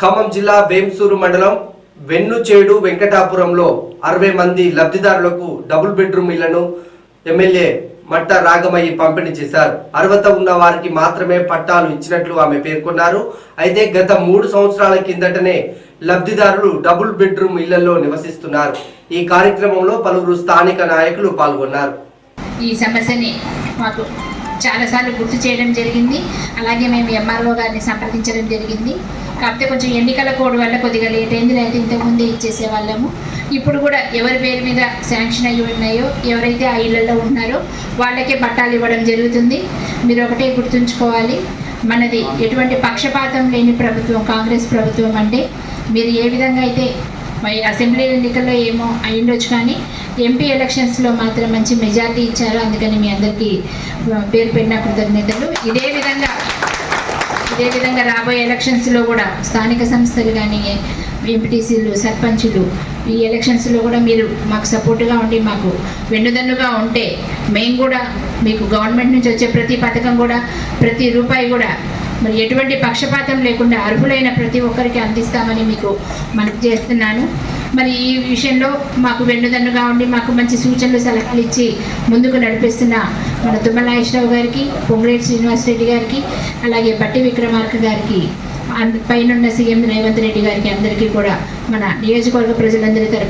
ఖమ్మం జిల్లా వేంసూరు మండలం వెన్నుచేడు వెంకటాపురంలో అరవై మంది లబ్ధిదారులకు డబుల్ బెడ్రూమ్ ఇళ్ళను ఎమ్మెల్యే మట్ట రాగమయ్యి పంపిణీ చేశారు. అర్హత ఉన్న వారికి మాత్రమే పట్టాలు ఇచ్చినట్లు ఆమె పేర్కొన్నారు. అయితే గత మూడు సంవత్సరాల కిందటనే లబ్ధిదారులు డబుల్ బెడ్రూమ్ ఇళ్ళలో నివసిస్తున్నారు. ఈ కార్యక్రమంలో పలువురు స్థానిక నాయకులు పాల్గొన్నారు. ఈ సమస్యని మాకు చాలాసార్లు గుర్తు చేయడం జరిగింది. అలాగే మేము ఎంఆర్ఓ గారిని సంప్రదించడం జరిగింది. కాకపోతే కొంచెం ఎన్నికల కోడ్ వల్ల కొద్దిగా లేట్ అయింది. లేకపోతే ఇంతకుముందే ఇచ్చేసే వాళ్ళము. ఇప్పుడు కూడా ఎవరి పేరు మీద శాంక్షన్ అయ్యి ఉన్నాయో ఎవరైతే ఆ ఇళ్ళలో ఉన్నారో వాళ్ళకే పట్టాలు ఇవ్వడం జరుగుతుంది. మీరు ఒకటే గుర్తుంచుకోవాలి. మనది ఎటువంటి పక్షపాతం లేని ప్రభుత్వం కాంగ్రెస్ ప్రభుత్వం అంటే మీరు ఏ విధంగా అయితే మరి అసెంబ్లీ ఎన్నికల్లో ఏమో అయ్యుండొచ్చు కానీ ఎంపీ ఎలక్షన్స్లో మాత్రం మంచి మెజార్టీ ఇచ్చారు. అందుకని మీ అందరికీ పేరు పెట్టిన కృతజ్ఞతలు. ఇదే విధంగా ఇదే విధంగా రాబోయే ఎలక్షన్స్లో కూడా స్థానిక సంస్థలు కానీ ఎంపీటీసీలు సర్పంచులు ఈ ఎలక్షన్స్లో కూడా మీరు మాకు సపోర్టుగా ఉండి మాకు వెన్నుదన్నుగా ఉంటే మేము కూడా మీకు గవర్నమెంట్ నుంచి వచ్చే ప్రతి పథకం కూడా ప్రతి రూపాయి కూడా మరి ఎటువంటి పక్షపాతం లేకుండా అర్హులైన ప్రతి ఒక్కరికి అందిస్తామని మీకు మనకు చేస్తున్నాను. మరి ఈ విషయంలో మాకు వెన్నుదన్నుగా ఉండి మాకు మంచి సూచనలు సలహాలు ఇచ్చి ముందుకు నడిపిస్తున్న మన తుమ్మల నాగేశ్వరరావు గారికి పొంగులేటి శ్రీనివాసరెడ్డి గారికి అలాగే బట్టి విక్రమార్క గారికి అన్- పైనున్న సీఎం రేవంత్ రెడ్డి గారికి అందరికీ కూడా మన నియోజకవర్గ ప్రజలందరి తరపు